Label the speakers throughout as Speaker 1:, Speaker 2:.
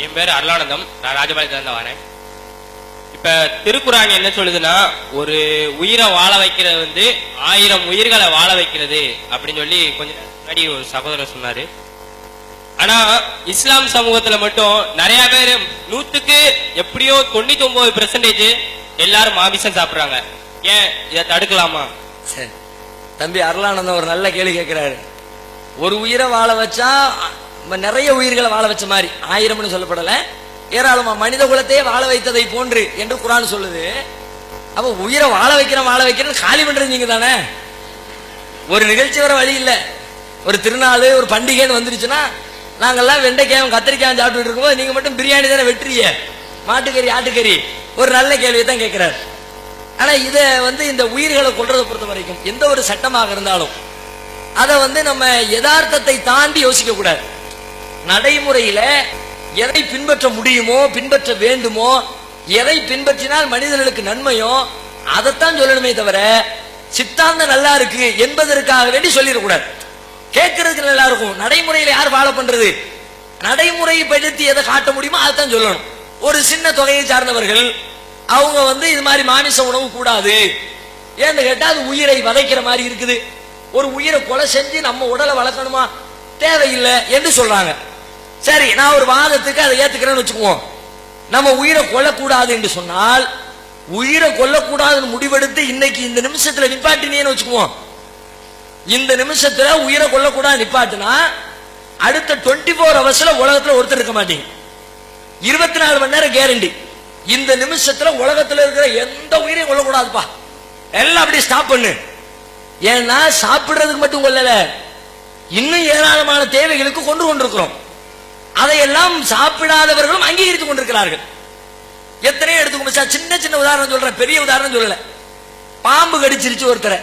Speaker 1: என் பேர் அருளானந்தம். நான் ராஜபாளையத்துல இருந்து வரேன். இப்ப திருக்குறாங்க என்ன சொல்லுதுன்னா ஒரு உயிரை வாழ வைக்கிறது வந்து ஆயிரம் உயிர்களை வாழ வைக்கிறது அப்படின்னு சொல்லி கொஞ்சம் முன்னாடி ஒரு சகோதரர் சொன்னாரு. ஆனா இஸ்லாம் சமூகத்துல மட்டும் நிறைய பேர் நூத்துக்கு எப்படியோ தொண்ணூத்தி ஒன்பது பெர்சன்டேஜ் எல்லாரும் மாமிசம் சாப்பிடுறாங்க. ஏன்? இதை தடுக்கலாமா?
Speaker 2: சரி. தம்பி அருளானந்தம் ஒரு நல்ல கேள்வி கேட்கிறாரு. ஒரு உயிரை வாழ வச்சா நிறைய உயிர்களை வாழ வச்ச மாதிரி. ஆயிரம்னு சொல்லப்படல. ஏராளமா மனித குலத்தையே வாழ வைத்ததை போன்று என்று குரான் சொல்லுது. அப்ப உயிரை வாழ வைக்கிறேன் வாழ வைக்கிறேன் காலி பண்றது நீங்க தானே? ஒரு நிகழ்ச்சி வர வழி இல்ல. ஒரு திருநாள் ஒரு பண்டிகைன்னு வந்துருச்சுன்னா நாங்கெல்லாம் வெண்டைக்காயும் கத்திரிக்காயும் சாப்பிட்டுட்டு இருக்கும்போது நீங்க மட்டும் பிரியாணி தானே வெட்டுறீங்க? மாட்டுக்கறி ஆட்டுக்கறி. ஒரு நல்ல கேள்வியை தான் கேட்கிறார் ஆனா இத வந்து இந்த உயிர்களை கொல்றதை பொறுத்த வரைக்கும் எந்த ஒரு சட்டமாக இருந்தாலும் அதை வந்து நம்ம யதார்த்தத்தை தாண்டி யோசிக்க கூடாது நடைமுறையில எதை பின்பற்ற முடியுமோ பின்பற்ற வேண்டுமோ எதை பின்பற்றினால் மனிதர்களுக்கு நன்மையோ அதைத்தான் சொல்லணுமே தவிர சித்தாந்தம் நல்லா இருக்கு என்பதற்காக வேண்டி சொல்லிடக்கூடாது கேட்கறதுக்கு நல்லா இருக்கும். நடைமுறையில யார் ஃபாலோ பண்றது? நடைமுறைப்படுத்தி எதை காட்ட முடியுமோ அதைத்தான் சொல்லணும். ஒரு சின்ன தொகையை சார்ந்தவர்கள் அவங்க வந்து இது மாதிரி மாமிச உணவு கூடாது. ஏன்னு கேட்டா அது உயிரை வதைக்கிற மாதிரி இருக்குது. ஒரு உயிரை கொலை செஞ்சு நம்ம உடலை வளர்க்கணுமா? தேவையில்லை என்று சொல்றாங்க. சரி நான் ஒரு வாதத்துக்கு அதை ஏத்துக்கிறேன்னு வச்சுக்குவோம். நம்ம உயிரை கொல்லக்கூடாது என்று சொன்னால் உயிரை கொல்லக்கூடாதுன்னு முடிவெடுத்து இன்னைக்கு இந்த நிமிஷத்துல நிப்பாட்டினேன்னு வச்சுக்குவோம். இந்த நிமிஷத்துல உயிரை கொல்லக்கூடாது நிப்பாட்டினா அடுத்த 24 ஃபோர் ஹவர்ஸ்ல உலகத்துல ஒருத்தர் இருக்க மாட்டீங்க. இருபத்தி நாலு மணி நேரம் கேரண்டி இந்த நிமிஷத்துல உலகத்துல இருக்கிற எந்த உயிரையும் கொல்லக்கூடாதுப்பா. எல்லாம் அப்படியே ஸ்டாப் பண்ணு. ஏன்னா சாப்பிடுறதுக்கு மட்டும் கொல்லல. இன்னும் ஏராளமான தேவைகளுக்கு கொண்டு கொண்டிருக்கிறோம். அதையெல்லாம் சாப்பிடாதவர்களும் அங்கீகரித்துக் கொண்டிருக்கிறார்கள். எத்தனையோ எடுத்துக்கொண்டு சார் சின்ன சின்ன உதாரணம் சொல்றேன் பெரிய உதாரணம் சொல்லல. பாம்பு கடிச்சிருச்சு ஒருத்தரை.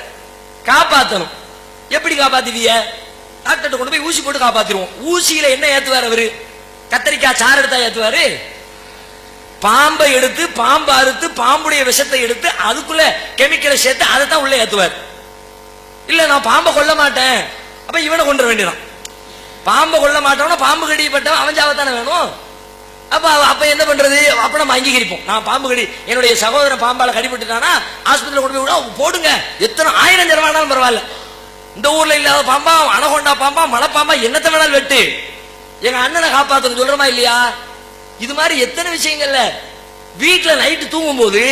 Speaker 2: காப்பாத்தணும். எப்படி காப்பாத்துவீங்க டாக்டர்கிட்ட கொண்டு போய் ஊசி போட்டு காப்பாத்திருவோம் ஊசியில என்ன ஏத்துவார் அவரு? கத்தரிக்காய் சாறு எடுத்தா ஏத்துவாரு? பாம்பை எடுத்து பாம்பு அறுத்து பாம்புடைய விஷத்தை எடுத்து அதுக்குள்ள கெமிக்கலை சேர்த்து அதை தான் உள்ள ஏத்துவார். இல்ல நான் பாம்பை கொல்ல மாட்டேன். அப்ப இவனை கொண்டு வேண்டியதான் பாம்பை கொள்ள மாட்டவனா பாம்பு கடிப்பட்டவன் அவன் சாவத்தானே வேணும். அப்ப அப்ப என்ன பண்றது? அப்ப நம்ம அங்கீகரிப்போம். நான் பாம்பு கடி என்னுடைய சகோதரன் பாம்பால கடிபட்டுட்டானா ஆஸ்பத்திரியில் கொண்டு போய் விட போடுங்க. எத்தனை ஆயிரம் ஜெரமானாலும் பரவாயில்ல. இந்த ஊர்ல இல்லாத பாம்பா அனகொண்டா பாம்பா மலைப்பாம்பா என்னத்தை வேணாலும் வெட்டு. எங்க அண்ணனை காப்பாத்தணும் சொல்றமா இல்லையா? இது மாதிரி எத்தனை விஷயங்கள்ல. வீட்டுல நைட்டு தூங்கும் போது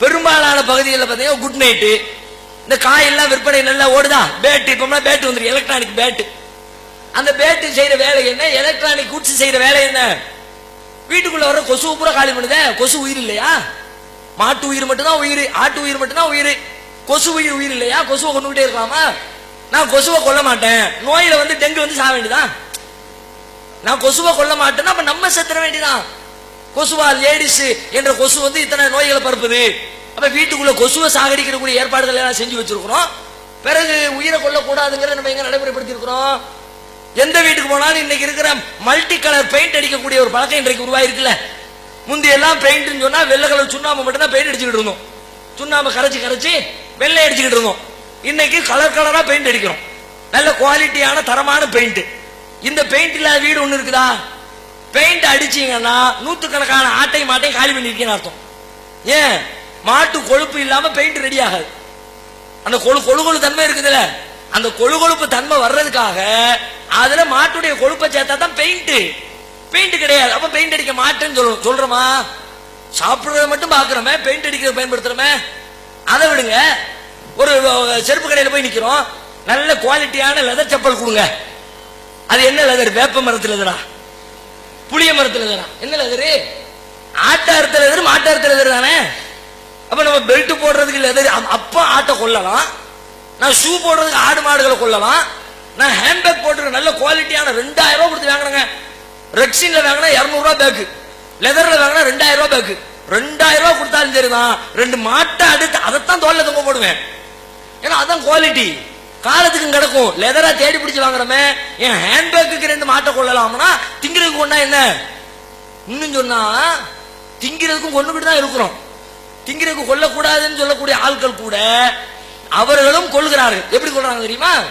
Speaker 2: பெரும்பாலான பகுதிகளில் பார்த்தீங்கன்னா குட் நைட்டு இந்த காயெல்லாம் விற்பனை நல்லா ஓடுதா? பேட்டு இப்ப பேட்டு வந்துடும் எலக்ட்ரானிக் பேட்டு அந்த பேட்டு செய்யற வேலை என்ன? எலக்ட்ரானிக் குட்ஸ் செய்யற வேலை என்ன? வீட்டுக்குள்ள வர கொசு பூரா காலி பண்ணுதே. கொசு உயிர் இல்லையா? மாட்டு உயிர் மட்டும்தான் உயிர். ஆட்டு உயிர் மட்டும்தான் உயிர். கொசு உயிர் உயிர் இல்லையா? கொசுவை கொண்டுகிட்டே இருக்கலாமா? நான் கொசுவை கொல்ல மாட்டேன். நோயில வந்து டெங்கு வந்து சாக வேண்டியதான் நான் கொசுவை கொல்ல மாட்டேன்னா அப்ப நம்ம செத்துற வேண்டியதான் கொசுவா லேடிஸ் என்ற கொசு வந்து இத்தனை நோய்களை பரப்புது. அப்ப வீட்டுக்குள்ள கொசுவை சாகடிக்கிறக்கூடிய ஏற்பாடுகள் எல்லாம் செஞ்சு வச்சிருக்கிறோம். பிறகு உயிரை கொள்ளக்கூடாதுங்கிற நம்ம எங்க நடைமுறைப்படுத்தி இருக்கிறோம் எந்த வீட்டுக்கு போனாலும் இன்னைக்கு இருக்கிற மல்டி கலர் பெயிண்ட் அடிக்கக்கூடிய ஒரு பழக்கம் இன்றைக்கு உருவாயிருக்குல்ல. முந்தி எல்லாம் பெயிண்ட்னு சொன்னா வெள்ளை கலர் சுண்ணாம்பு மட்டும் தான் பெயிண்ட் அடிச்சுக்கிட்டு இருந்தோம். சுண்ணாம்பு கரைச்சி கரைச்சி வெள்ளை அடிச்சுக்கிட்டு இருந்தோம். இன்னைக்கு கலர் கலரா பெயிண்ட் அடிக்கிறோம். நல்ல குவாலிட்டியான தரமான பெயிண்ட் இந்த பெயிண்ட் இல்லாத வீடு ஒண்ணு இருக்குதா? பெயிண்ட் அடிச்சீங்கன்னா நூற்றுக்கணக்கான ஆட்டை மாட்டையும் காலி பண்ணிருக்கீங்கன்னு அர்த்தம். ஏன்? மாட்டு கொழுப்பு இல்லாம பெயிண்ட் ரெடி ஆகாது. அந்த கொழு கொழுகொழு தன்மை இருக்குதுல்ல? அந்த கொழுகொழுப்பு தன்மை வர்றதுக்காக அதுல மாட்டுடைய கொழுப்பை சேர்த்தா தான் பெயிண்ட் பெயிண்ட் கிடையாது. அப்ப பெயிண்ட் அடிக்க மாட்டேன்னு சொல்றோம் சொல்றோமா? சாப்பிடுறத மட்டும் பாக்குறோமே பெயிண்ட் அடிக்கிறத பயன்படுத்துறோமே. அதை விடுங்க. ஒரு செருப்பு கடையில போய் நிக்கிறோம். நல்ல குவாலிட்டியான லெதர் செப்பல் கொடுங்க. அது என்ன லெதர் வேப்ப மரத்துல லெதரா புளிய மரத்துல லெதரா என்ன லெதரு ஆட்டாரத்துல லெதர் மாட்டாரத்துல எதிர் தானே? அப்ப நம்ம பெல்ட் போடுறதுக்கு லெதர் அப்ப ஆட்டை கொல்லலாம். நான் ஷூ போடுறதுக்கு ஆடு மாடுகளை கொல்லலாம். நான் ஹேண்ட்பேக் போட்டுருக்க நல்ல குவாலிட்டியான ரெண்டாயிரம் ரூபாய் கொடுத்து வாங்கினேங்க. ரெக்ஸின்ல வாங்கினா இருநூறு ரூபாய் பேக்கு லெதர்ல வாங்கினா ரெண்டாயிரம் ரூபாய் பேக்கு ரெண்டாயிரம் ரூபாய் கொடுத்தாலும் சரிதான். ரெண்டு மாட்டை அடுத்து அதைத்தான் தோல்ல தொங்க போடுவேன். ஏன்னா அதான் குவாலிட்டி காலத்துக்கும் கிடக்கும். லெதரா தேடி பிடிச்சி வாங்குறமே. என் ஹேண்ட்பேக்கு ரெண்டு மாட்டை கொள்ளலாம்னா திங்கிறதுக்கு ஒன்னா என்ன? இன்னும் சொன்னா திங்கிறதுக்கும் கொண்டுகிட்டு தான் இருக்கிறோம். திங்கிறதுக்கு கொல்லக்கூடாதுன்னு சொல்லக்கூடிய ஆட்கள் கூட அவர்களும் கொள்கிறார்கள் எப்படி கொள்றாங்க தெரியுமா?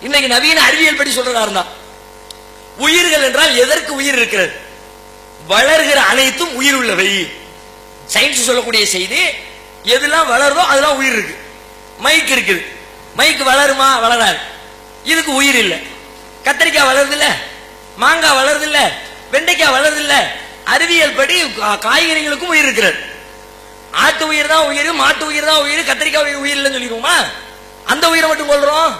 Speaker 2: இன்னைக்கு நவீன அறிவியல் படி சொல்றதா இருந்தா உயிர்கள் என்றால் எதற்கு உயிர் இருக்கிறது? வளர்கிற அனைத்தும் உயிர் உள்ளவை. சயின்ஸ் சொல்லக்கூடிய செய்தி எதெல்லாம் வளருதோ அதெல்லாம் உயிர் இருக்கு. மைக் இருக்குது. மைக் வளருமா? வளராது. இதுக்கு உயிர் இல்லை. கத்திரிக்காய் வளருது இல்ல மாங்காய் வளருது இல்ல வெண்டைக்காய் வளருது இல்ல அறிவியல் படி கா- காய்கறிகளுக்கும் உயிர் இருக்கிறது. ஆட்டு உயிர் தான் உயிர் மாட்டு உயிர் தான் உயிர் கத்திரிக்காய் உயிர் உயிர் இல்லைன்னு சொல்லிடுவோமா அந்த உயிரை மட்டும் கொள்றோம்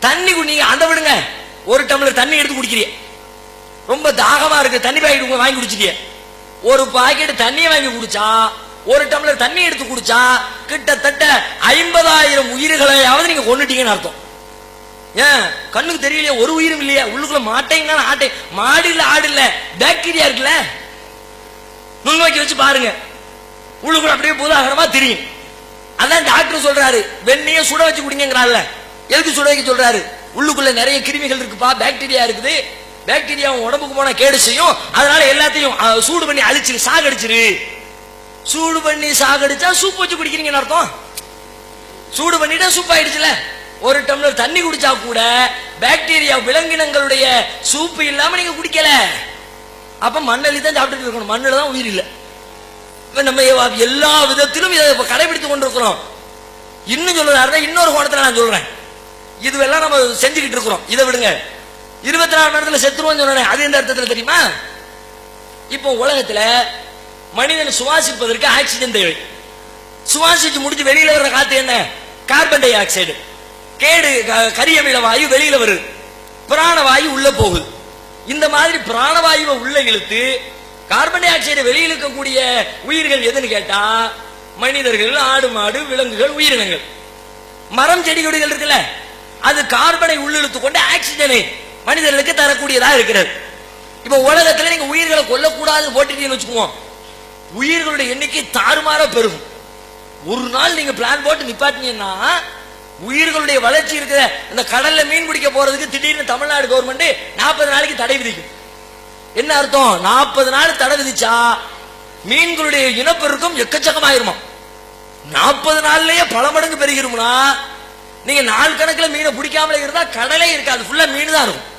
Speaker 2: தண்ணி கு- நீங்க அந்த விடுங்க. ஒரு டம்ளர் தண்ணி எடுத்து குடிக்கிறீங்க. ரொம்ப தாகமா இருக்கு. தண்ணி பாக்கெட் வாங்கி குடிச்சிட்டீங்க ஒரு பாக்கெட் தண்ணியை வாங்கி குடிச்சா ஒரு டம்ளர் தண்ணி எடுத்து குடிச்சா கிட்டத்தட்ட ஐம்பதாயிரம் உயிர்களையாவது நீங்க கொண்டுட்டீங்கன்னு அர்த்தம். ஏன்? கண்ணுக்கு தெரியலையே ஒரு உயிரும் இல்லையா. உள்ளுக்குள்ள மாட்டைங்கன்னா ஆட்டை மாடு இல்ல ஆடு இல்ல பாக்டீரியா இருக்குல்ல? நுண்ணோக்கி வச்சு பாருங்க. உள்ளுக்குள்ள அப்படியே பூதாகரமா தெரியும். அதான் டாக்டர் சொல்றாரு வெண்ணைய சுட வச்சு குடிங்கிறாருல எதுக்கு சுட வைக்க சொல்றாரு? உள்ளுக்குள்ள நிறைய கிருமிகள் இருக்குப்பா பாக்டீரியா இருக்குது. பாக்டீரியா உடம்புக்கு போனா கேடு செய்யும். அதனால எல்லாத்தையும் சூடு பண்ணி அழிச்சிரு சாகடிச்சிரு. சூடு பண்ணி சாகடிச்சா சூப் வச்சு குடிக்கிறீங்கன்னு அர்த்தம். சூடு பண்ணிட்டா சூப் ஆயிடுச்சுல. ஒரு டம்ளர் தண்ணி குடிச்சா கூட பாக்டீரியா விலங்கினங்களுடைய சூப்பு இல்லாம நீங்க குடிக்கல. அப்ப மண்ணலி தான் சாப்பிட்டுட்டு இருக்கணும். மண்ணில் தான் உயிர் இல்லை. நம்ம எல்லா விதத்திலும் இதை இப்ப கடைபிடித்து கொண்டிருக்கிறோம். இன்னும் சொல்றதா இன்னொரு கோணத்தில் நான் சொல்றேன். இதுவெல்லாம் நம்ம செஞ்சுக்கிட்டு இருக்கிறோம். இதை விடுங்க. இருபத்தி நாலு மணி நேரத்துல செத்துருவோம் சொல்றேன் அது எந்த அர்த்தத்தில் தெரியுமா? இப்போ உலகத்துல மனிதன் சுவாசிப்பதற்கு ஆக்சிஜன் தேவை. சுவாசிச்சு முடிச்சு வெளியில வர்ற காத்து என்ன? Carbon dioxide. கேடு க- கரியமில வாயு வெளியில வருது. பிராணவாயு உள்ள போகுது. இந்த மாதிரி பிராணவாயுவை உள்ள இழுத்து கார்பன் டை ஆக்சைடு வெளியில் இருக்கக்கூடிய உயிர்கள் எதுன்னு கேட்டா மனிதர்கள் ஆடு மாடு விலங்குகள் உயிரினங்கள். மரம் செடி கொடிகள் இருக்குல்ல அது கார்பனை உள்ளிழுத்து கொண்டு ஆக்சிஜனை மனிதர்களுக்கு தரக்கூடியதா இருக்கிறது. இப்ப உலகத்துல நீங்க உயிர்களை கொல்லக்கூடாது போட்டுட்டீங்கன்னு வச்சுக்குவோம். உயிர்களுடைய எண்ணிக்கை தாறுமாற பெருகும். ஒரு நாள் நீங்க பிளான் போட்டு நிப்பாட்டினீங்கன்னா உயிர்களுடைய வளர்ச்சி இருக்கிற இந்த கடல்ல மீன் பிடிக்க போறதுக்கு திடீர்னு தமிழ்நாடு கவர்மெண்ட் நாற்பது நாளைக்கு தடை விதிக்கும். என்ன அர்த்தம்? நாற்பது நாள் தடை விதிச்சா மீன்களுடைய இனப்பெருக்கம் எக்கச்சக்கமாயிருமா? நாற்பது நாள்லயே பல மடங்கு பெருகிரும்னா நீங்க நாள் கணக்குல மீனை பிடிக்காமலே இருந்தா கடலே இருக்காது ஃபுல்லா மீன் தான் இருக்கும்.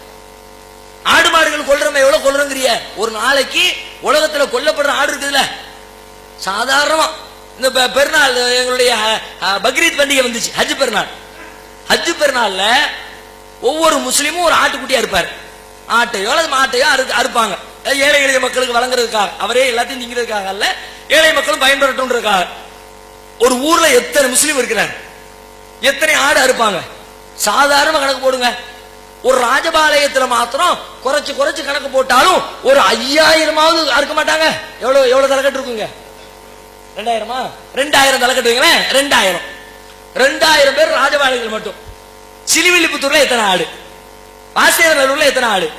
Speaker 2: ஆடு மாடுகள் கொல்றமே எவ்வளவு கொள்றங்கிறிய ஒரு நாளைக்கு உலகத்துல கொல்லப்படுற ஆடு இருக்குதுல்ல? சாதாரணமா. இந்த பெ- பெருநாள் எங்களுடைய பக்ரீத் பண்டிகை வந்துச்சு ஹஜ் பெருநாள். ஹஜ் பெருநாள்ல ஒவ்வொரு முஸ்லீமும் ஒரு ஆட்டுக்குட்டியா இருப்பார். ஆட்டையோ அல்லது மாட்டையோ அறு அறுப்பாங்க. ஏழை எளிய மக்களுக்கு வழங்குறதுக்காக. அவரே எல்லாத்தையும் திங்கிறதுக்காக அல்ல ஏழை மக்களும் பயன்பெறட்டும்ன்றதுக்காக. ஒரு ஊர்ல எத்தனை முஸ்லீம் இருக்கிறார்? எத்தனை ஆடு அறுப்பாங்க? சாதாரண கணக்கு போடுங்க. ஒரு ராஜபாளையத்துல மாத்திரம் குறைச்சு குறைச்சு கணக்கு போட்டாலும் ஒரு ஐயாயிரமாவது அறுக்க மாட்டாங்க. எவ்வளவு எவ்வளவு தலைக்கட்டு இருக்குங்க ரெண்டாயிரமா? ரெண்டாயிரம் தலைக்கட்டுவீங்களேன் ரெண்டாயிரம். ரெண்டாயிரம் பேர் ராஜபாளையத்தில் மட்டும். சிலிவில்லிபுத்தூர்ல எத்தனை ஆடு? வாசியநல்லூர்ல எத்தனை ஆடு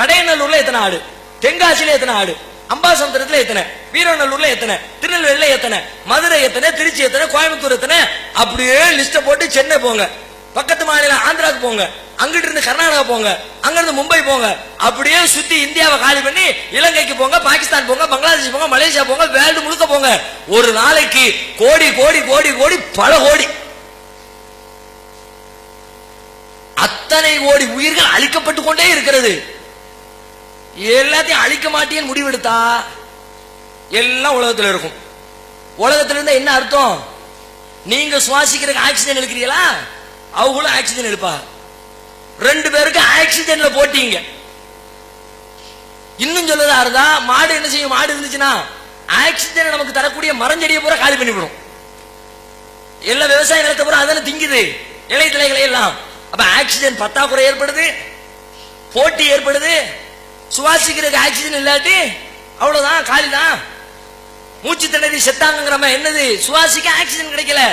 Speaker 2: கடையநல்லூர்ல எத்தனை ஆடு தென்காசியில எத்தனை ஆடு அம்பாசமுத்திரத்துல எத்தனை? வீரநல்லூர்ல எத்தனை? திருநெல்வேலியில எத்தனை? மதுரை எத்தனை? திருச்சி எத்தனை? கோயம்புத்தூர் எத்தனை? அப்படியே லிஸ்ட போட்டு சென்னை போங்க. பக்கத்து மாநிலம் ஆந்திராவுக்கு போங்க. அங்கிட்டு இருந்து கர்நாடகா போங்க. அங்க இருந்து மும்பை போங்க. அப்படியே சுத்தி இந்தியாவை காலி பண்ணி இலங்கைக்கு போங்க பாகிஸ்தான் போங்க பங்களாதேஷ் போங்க மலேசியா போங்க வேர்ல்டு முழுக்க போங்க. ஒரு நாளைக்கு கோடி கோடி கோடி கோடி பல கோடி. அத்தனை ஓடி உயிர்கள் அழிக்கப்பட்டு கொண்டே இருக்கிறது. எல்லாத்தையும் அழிக்க மாட்டேன்னு முடிவெடுத்தா எல்லாம் உலகத்தில் இருக்கும். உலகத்துல இருந்தா என்ன அர்த்தம்? நீங்க சுவாசிக்கிறதுக்கு ஆக்சிஜன் எடுக்கிறீங்களா? அவங்களும் ஆக்சிஜன் எடுப்பா. ரெண்டு பேருக்கு ஆக்சிஜன்ல போட்டீங்க. இன்னும் சொல்லதா இருந்தா மாடு என்ன செய்யும்? மாடு இருந்துச்சுன்னா ஆக்சிஜன் நமக்கு தரக்கூடிய மரஞ்செடியை பூரா காலி பண்ணிவிடும். எல்லா விவசாய நிலத்தை பூரா அதான திங்குது. இலை தலைகளை எல்லாம். அப்ப ஆக்சிஜன் பத்தாக்குறை ஏற்படுது போட்டி ஏற்படுது சுவாசிக்கிறதுக்கு ஆக்சிஜன் இல்லாட்டி அவ்வளவுதான் காலிதான். மூச்சு திணறி செத்தாங்கிறம என்னது? சுவாசிக்க ஆக்சிஜன் கிடைக்கல.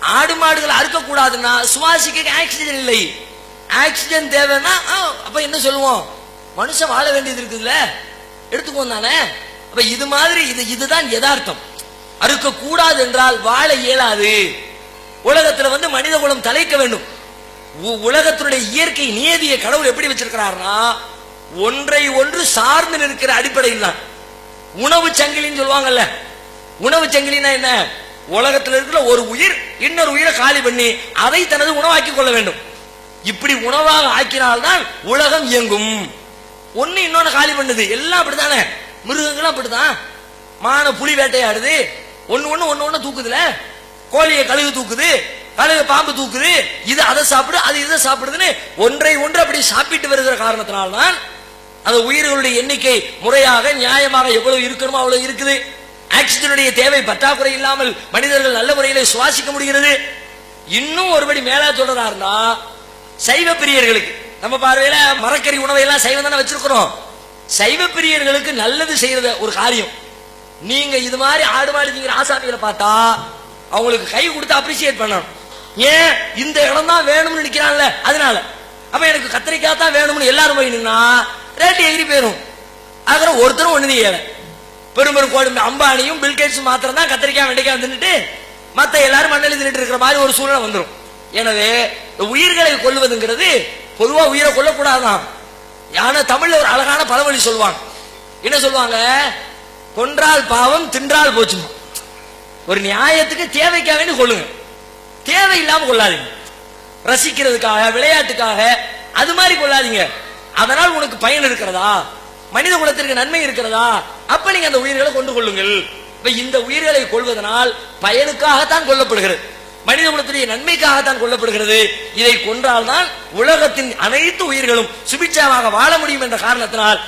Speaker 2: ஆடு மாடுகள் அறுக்க கூடாதுன்னா சுவாசிக்க ஆக்சிஜன் இல்லை. ஆக்சிஜன் தேவைன்னா ஆ, அப்ப என்ன சொல்லுவோம்? மனுஷன் வாழ வேண்டியது இருக்குதுல்ல? எடுத்துக்குவோம் தானே? அப்ப இது மாதிரி இது இதுதான் யதார்த்தம். அறுக்க கூடாது என்றால் வாழ இயலாது. உலகத்துல வந்து மனித குலம் தலைக்க வேண்டும். உலகத்தினுடைய இயற்கை நியதியை கடவுள் எப்படி வச்சிருக்கிறார்னா ஒன்றை ஒன்று சார்ந்து நிற்கிற அடிப்படையில் தான். உணவு சங்கிலின்னு சொல்லுவாங்கல்ல. உணவு சங்கிலினா என்ன? உலகத்தில் இருக்கிற ஒரு உயிர் இன்னொரு உயிரை காலி பண்ணி அதை தனது உணவாக்கி கொள்ள வேண்டும். இப்படி உணவாக ஆக்கினால்தான் உலகம் இயங்கும். ஒன்னு இன்னொன்னு காலி பண்ணுது. எல்லாம் அப்படித்தானே? மிருகங்களும் அப்படிதான் மான புலி வேட்டையாடுது. ஒன்னு ஒன்னு ஒன்னு ஒன்னு தூக்குதுல. கோழியை கழுகு தூக்குது. தலையில பாம்பு தூக்குது இது அதை சாப்பிடு அது இதை சாப்பிடுதுன்னு ஒன்றை ஒன்று அப்படி சாப்பிட்டு வருகிற காரணத்தினால்தான் அந்த உயிர்களுடைய எண்ணிக்கை முறையாக நியாயமாக எவ்வளவு இருக்கணுமோ அவ்வளவு இருக்குது. ஆக்சிஜனுடைய தேவை பற்றாக்குறை இல்லாமல் மனிதர்கள் நல்ல முறையில சுவாசிக்க முடிகிறது. இன்னும் ஒருபடி மேலே தொடரா சைவ பிரியர்களுக்கு நம்ம பார்வையில மரக்கறி உணவை எல்லாம் சைவம் தானே வச்சிருக்கிறோம். சைவ பிரியர்களுக்கு நல்லது செய்யறத ஒரு காரியம். நீங்க இது மாதிரி ஆடு மாடு ஆசாமிகளை பார்த்தா அவங்களுக்கு கை கொடுத்து அப்ரிசியேட் பண்ணணும். ஏன்? இந்த இடம் தான் வேணும்னு நினைக்கிறான்ல. அதனால. அப்ப எனக்கு கத்திரிக்காய் தான் வேணும்னு எல்லாரும் போய் நின்னா ரேட்டு எகிரி போயிடும் ஆகிற ஒருத்தரும் ஒண்ணு செய்யல பெரும் பெரும் கோடி அம்பானியும் பில்கேட்ஸும் மாத்திரம் தான் கத்திரிக்காய் வெண்டைக்காய் தின்னுட்டு மத்த எல்லாரும் மண்ணெளி தின்னுட்டு இருக்கிற மாதிரி ஒரு சூழ்நிலை வந்துடும் எனவே உயிர்களை கொள்வதுங்கிறது பொதுவா உயிரை கொல்லக்கூடாதான் யானை தமிழ்ல ஒரு அழகான பழமொழி சொல்லுவாங்க. என்ன சொல்லுவாங்க? கொன்றால் பாவம் தின்றால் போச்சுமா. ஒரு நியாயத்துக்கு தேவைக்காக வேண்டி கொள்ளுங்க தேவையில்லாம கொள்ளாதீங்க. ரசிக்கிறதுக்காக விளையாட்டுக்காக அது மாதிரி கொள்ளாதீங்க. அதனால் உனக்கு பயன் இருக்கிறதா? மனித குலத்திற்கு நன்மை இருக்கிறதா? அப்ப நீங்க அந்த உயிர்களை கொண்டு கொள்ளுங்கள். இப்ப இந்த உயிர்களை கொள்வதனால் பயனுக்காகத்தான் கொல்லப்படுகிறது. மனித குலத்துடைய நன்மைக்காகத்தான் கொல்லப்படுகிறது. இதை கொன்றால்தான் உலகத்தின் அனைத்து உயிர்களும் சுபிட்சமாக வாழ முடியும் என்ற காரணத்தினால்